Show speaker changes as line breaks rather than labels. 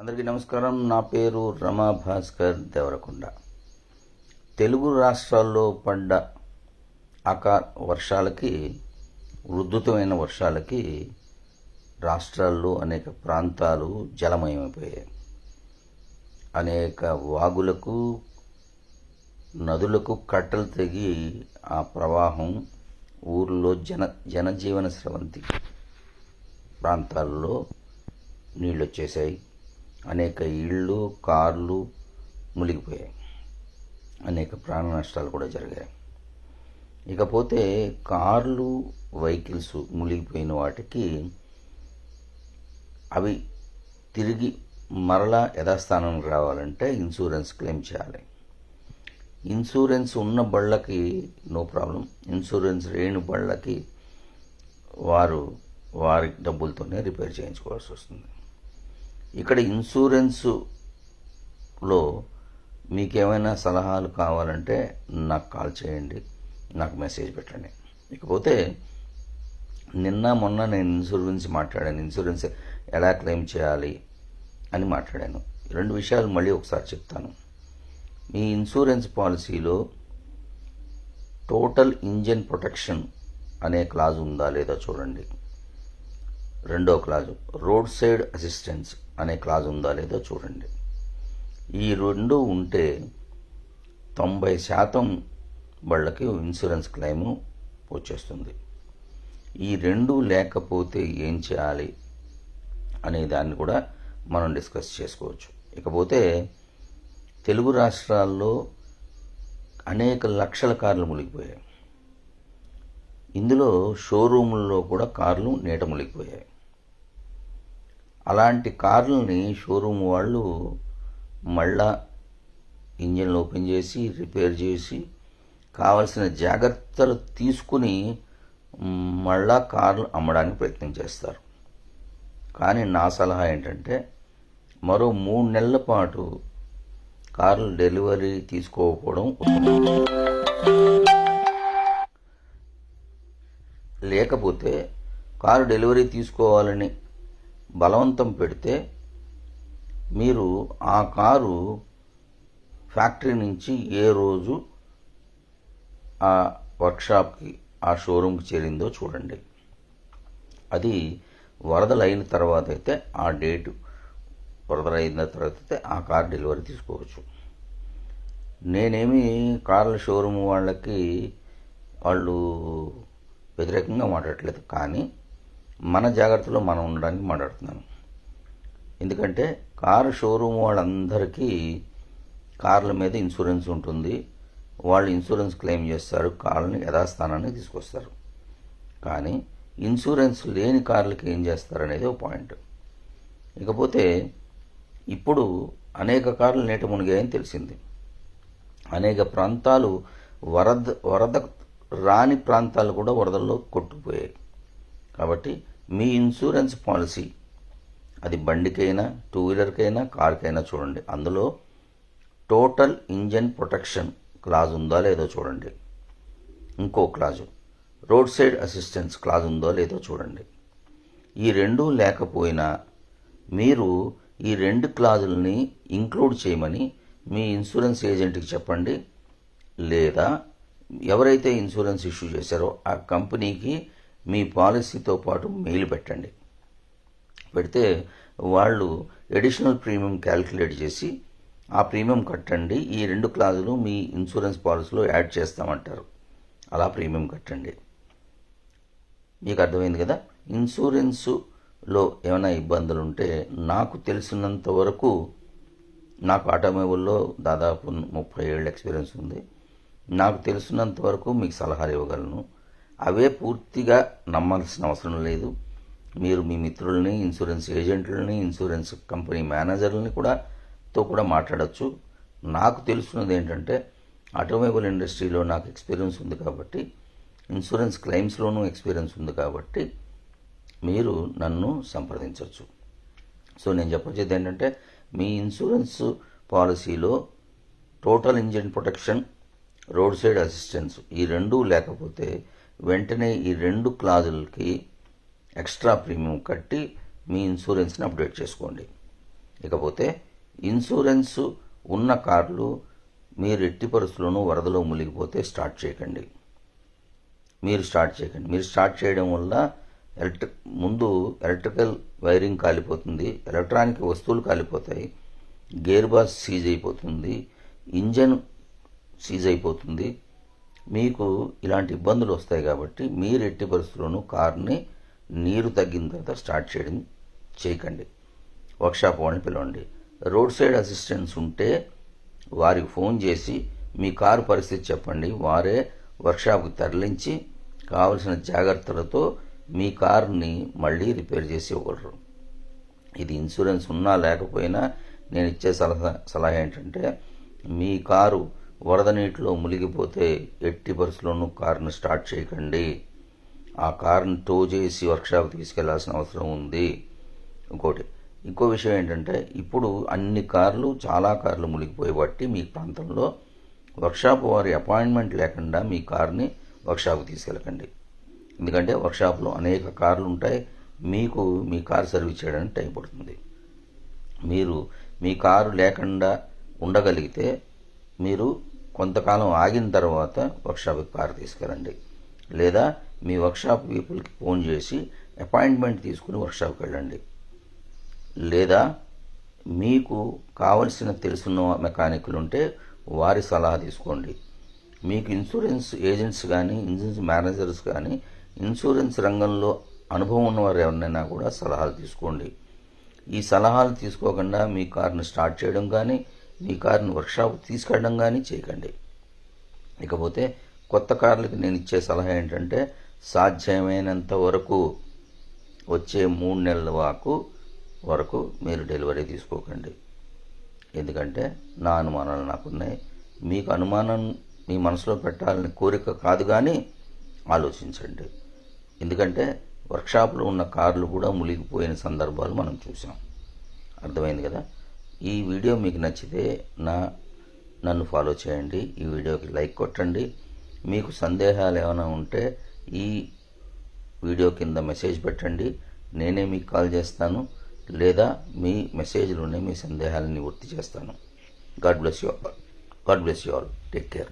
అందరికీ నమస్కారం. నా పేరు రమా భాస్కర్ దేవరకొండ. తెలుగు రాష్ట్రాల్లో పడ్డ ఆకా వర్షాలకి ఉధృతమైన వర్షాలకి రాష్ట్రాల్లో అనేక ప్రాంతాలు జలమయమైపోయాయి. అనేక వాగులకు నదులకు కట్టలు తెగి ఆ ప్రవాహం ఊర్లో జన జనజీవన స్రవంతి ప్రాంతాల్లో నీళ్ళు వచ్చేసాయి అనేక ఇళ్ళు కార్లు మునిగిపోయాయి. అనేక ప్రాణ నష్టాలు కూడా జరిగాయి. ఇకపోతే కార్లు వెహికల్స్ మునిగిపోయిన వాటికి అవి తిరిగి మరలా యథాస్థానానికి రావాలంటే ఇన్సూరెన్స్ క్లెయిమ్ చేయాలి. ఇన్సూరెన్స్ ఉన్న బళ్ళకి నో ప్రాబ్లం. ఇన్సూరెన్స్ లేని బళ్ళకి వారు వారి డబ్బులతోనే రిపేర్ చేయించుకోవాల్సి వస్తుంది. ఇక్కడ ఇన్సూరెన్సులో మీకేమైనా సలహాలు కావాలంటే నాకు కాల్ చేయండి నాకు మెసేజ్ పెట్టండి. ఇకపోతే నిన్న మొన్న నేను ఇన్సూరెన్స్ మాట్లాడాను ఇన్సూరెన్స్ ఎలా క్లెయిమ్ చేయాలి అని మాట్లాడాను. రెండు విషయాలు మళ్ళీ ఒకసారి చెప్తాను. మీ ఇన్సూరెన్స్ పాలసీలో టోటల్ ఇంజన్ ప్రొటెక్షన్ అనే క్లాజ్ ఉందా లేదా చూడండి. రెండో క్లాజు. రోడ్ సైడ్ అసిస్టెన్స్ అనే క్లాజ్ ఉందా లేదో చూడండి. ఈ రెండు ఉంటే తొంభై శాతం వాళ్ళకి ఇన్సూరెన్స్ క్లెయిము వచ్చేస్తుంది. ఈ రెండు లేకపోతే ఏం చేయాలి అనే దాన్ని కూడా మనం డిస్కస్ చేసుకోవచ్చు. ఇకపోతే తెలుగు రాష్ట్రాల్లో అనేక లక్షల కార్లు మునిగిపోయాయి. ఇందులో షోరూముల్లో కూడా కార్లు నీట మునిగిపోయాయి అలాంటి కార్లని షోరూమ్ వాళ్ళు మళ్ళా ఇంజిన్లు ఓపెన్ చేసి రిపేర్ చేసి కావలసిన జాగ్రత్తలు తీసుకుని మళ్ళా కార్లు అమ్మడానికి ప్రయత్నం చేస్తారు. కానీ నా సలహా ఏంటంటే మరో మూడు నెలల పాటు కార్లు డెలివరీ తీసుకోకపోవడం లేకపోతే కారు డెలివరీ తీసుకోవాలని బలవంతం పెడితే మీరు ఆ కారు ఫ్యాక్టరీ నుంచి ఏ రోజు ఆ వర్క్షాప్కి ఆ షోరూమ్కి చేరిందో చూడండి. అది వరదలు అయిన తర్వాత అయితే ఆ డేటు వరదలు అయిన తర్వాత అయితే ఆ కార్ డెలివరీ తీసుకోవచ్చు. నేనేమి కార్ల షోరూమ్ వాళ్ళకి వాళ్ళు వ్యతిరేకంగా మాట్లాడట్లేదు. కానీ మన జాగ్రత్తలో మనం ఉండడానికి మాట్లాడుతున్నాను. ఎందుకంటే కారు షోరూమ్ వాళ్ళందరికీ కార్ల మీద ఇన్సూరెన్స్ ఉంటుంది. వాళ్ళు ఇన్సూరెన్స్ క్లెయిమ్ చేస్తారు. కార్లని యథాస్థానానికి తీసుకొస్తారు. కానీ ఇన్సూరెన్స్ లేని కార్లకి ఏం చేస్తారు అనేది ఒక పాయింట్. ఇకపోతే ఇప్పుడు అనేక కార్లు నీట మునిగాయని తెలిసింది. అనేక ప్రాంతాలు వరద వరద రాని ప్రాంతాలు కూడా వరదల్లో కొట్టుకుపోయాయి. కాబట్టి మీ ఇన్సూరెన్స్ పాలసీ అది బండికైనా టూ వీలర్కైనా కార్కైనా చూడండి. అందులో టోటల్ ఇంజన్ ప్రొటెక్షన్ క్లాజ్ ఉందా లేదో చూడండి. ఇంకో clause road side assistance clause ఉందో లేదో చూడండి. ఈ రెండు లేకపోయినా మీరు ఈ రెండు క్లాజుల్ని ఇంక్లూడ్ చేయమని మీ ఇన్సూరెన్స్ ఏజెంట్కి చెప్పండి. లేదా ఎవరైతే ఇన్సూరెన్స్ ఇష్యూ చేశారో ఆ కంపెనీకి మీ పాలసీతో పాటు మెయిల్ పెట్టండి. పెడితే వాళ్ళు ఎడిషనల్ ప్రీమియం క్యాల్కులేట్ చేసి ఆ ప్రీమియం కట్టండి ఈ రెండు క్లాజులు మీ ఇన్సూరెన్స్ పాలసీలో యాడ్ చేస్తామంటారు. అలా ప్రీమియం కట్టండి. మీకు అర్థమైంది కదా? ఇన్సూరెన్సులో ఏమైనా ఇబ్బందులు ఉంటే నాకు తెలిసినంత వరకు నాకు ఆటోమొబైల్లో దాదాపు ముప్పై ఏళ్ళ ఎక్స్పీరియన్స్ ఉంది. నాకు తెలిసినంత వరకు మీకు సలహాలు ఇవ్వగలను. అవే పూర్తిగా నమ్మాల్సిన అవసరం లేదు. మీరు మీ మిత్రుల్ని ఇన్సూరెన్స్ ఏజెంట్లని ఇన్సూరెన్స్ కంపెనీ మేనేజర్లని కూడా తో కూడా మాట్లాడచ్చు. నాకు తెలుసున్నది ఏంటంటే ఆటోమొబైల్ ఇండస్ట్రీలో నాకు ఎక్స్పీరియన్స్ ఉంది కాబట్టి ఇన్సూరెన్స్ క్లెయిమ్స్లోనూ ఎక్స్పీరియన్స్ ఉంది కాబట్టి మీరు నన్ను సంప్రదించవచ్చు సో నేను చెప్పొచ్చేది ఏంటంటే మీ ఇన్సూరెన్స్ పాలసీలో total engine protection road side assistance. ఈ రెండూ లేకపోతే వెంటనే ఈ రెండు క్లాజులకి ఎక్స్ట్రా ప్రీమియం కట్టి మీ ఇన్సూరెన్స్ని అప్డేట్ చేసుకోండి. ఇకపోతే ఇన్సూరెన్స్ ఉన్న కార్లు మీరు ఎట్టి పరిస్థితుల్లోనూ వరదలో మునిగిపోతే స్టార్ట్ చేయకండి. మీరు స్టార్ట్ చేయకండి. మీరు స్టార్ట్ చేయడం వల్ల ఎలక్ట్రిక్ ముందు ఎలక్ట్రికల్ వైరింగ్ కాలిపోతుంది ఎలక్ట్రానిక్ వస్తువులు కాలిపోతాయి గేర్ బాక్స్ సీజ్ అయిపోతుంది ఇంజన్ సీజ్ అయిపోతుంది. మీకు ఇలాంటి ఇబ్బందులు వస్తాయి కాబట్టి మీరు ఎట్టి పరిస్థితుల్లోనూ కార్ని నీరు తగ్గిన తర్వాత స్టార్ట్ చేయడం చేయకండి. వర్క్షాప్ వాళ్ళని పిలవండి. రోడ్ సైడ్ అసిస్టెన్స్ ఉంటే వారికి ఫోన్ చేసి మీ కారు పరిస్థితి చెప్పండి. వారే వర్క్షాప్కి తరలించి కావలసిన జాగ్రత్తలతో మీ కారుని మళ్ళీ రిపేర్ చేసి ఇవ్వగలరు. ఇది ఇన్సూరెన్స్ ఉన్నా లేకపోయినా నేను ఇచ్చే సలహా సలహా ఏంటంటే మీ కారు వరద నీటిలో మునిగిపోతే ఎట్టి పరిస్థితుల్లోనూ కారుని స్టార్ట్ చేయకండి. ఆ కారుని టో చేసి వర్క్షాప్ తీసుకెళ్ళాల్సిన అవసరం ఉంది. ఇంకోటి ఇంకో విషయం ఏంటంటే ఇప్పుడు అన్ని కార్లు చాలా కార్లు మునిగిపోయి బట్టి మీ ప్రాంతంలో వర్క్షాప్ వారి అపాయింట్మెంట్ లేకుండా మీ కార్ని వర్క్షాప్కి తీసుకెళ్ళకండి. ఎందుకంటే వర్క్షాప్లో అనేక కార్లు ఉంటాయి. మీకు మీ కార్ సర్వీస్ చేయడానికి టైం పడుతుంది. మీరు మీ కారు లేకుండా ఉండగలిగితే మీరు కొంతకాలం ఆగిన తర్వాత వర్క్షాప్కి కారు తీసుకురండి. లేదా మీ వర్క్షాప్ పీపుల్కి ఫోన్ చేసి అపాయింట్మెంట్ తీసుకుని వర్క్షాప్కి వెళ్ళండి. లేదా మీకు కావలసిన తెలుసున్న మెకానిక్లు ఉంటే వారి సలహా తీసుకోండి. మీకు ఇన్సూరెన్స్ ఏజెంట్స్ కానీ ఇన్సూరెన్స్ మేనేజర్స్ కానీ ఇన్సూరెన్స్ రంగంలో అనుభవం ఉన్నవారు ఎవరినైనా కూడా సలహాలు తీసుకోండి. ఈ సలహాలు తీసుకోకుండా మీ కార్ని స్టార్ట్ చేయడం కానీ మీ కారును వర్క్షాప్ తీసుకెళ్ళడం కానీ చేయకండి. ఇకపోతే కొత్త కార్లకి నేను ఇచ్చే సలహా ఏంటంటే సాధ్యమైనంత వరకు వచ్చే మూడు నెలల వాకు వరకు మీరు డెలివరీ తీసుకోకండి. ఎందుకంటే నా అనుమానాలు నాకున్నాయి. మీకు అనుమానం మీ మనసులో పెట్టాలని కోరిక కాదు కానీ ఆలోచించండి. ఎందుకంటే వర్క్షాప్లో ఉన్న కార్లు కూడా మునిగిపోయిన సందర్భాలు మనం చూసాం అర్థమైంది కదా? ఈ వీడియో మీకు నచ్చితే నా నన్ను ఫాలో చేయండి. ఈ వీడియోకి లైక్ కొట్టండి. మీకు సందేహాలు ఏమైనా ఉంటే ఈ వీడియో కింద మెసేజ్ పెట్టండి. నేనే మీకు కాల్ చేస్తాను. లేదా మీ మెసేజ్లోనే మీ సందేహాలని నివృత్తి చేస్తాను. God bless you all God bless you all take care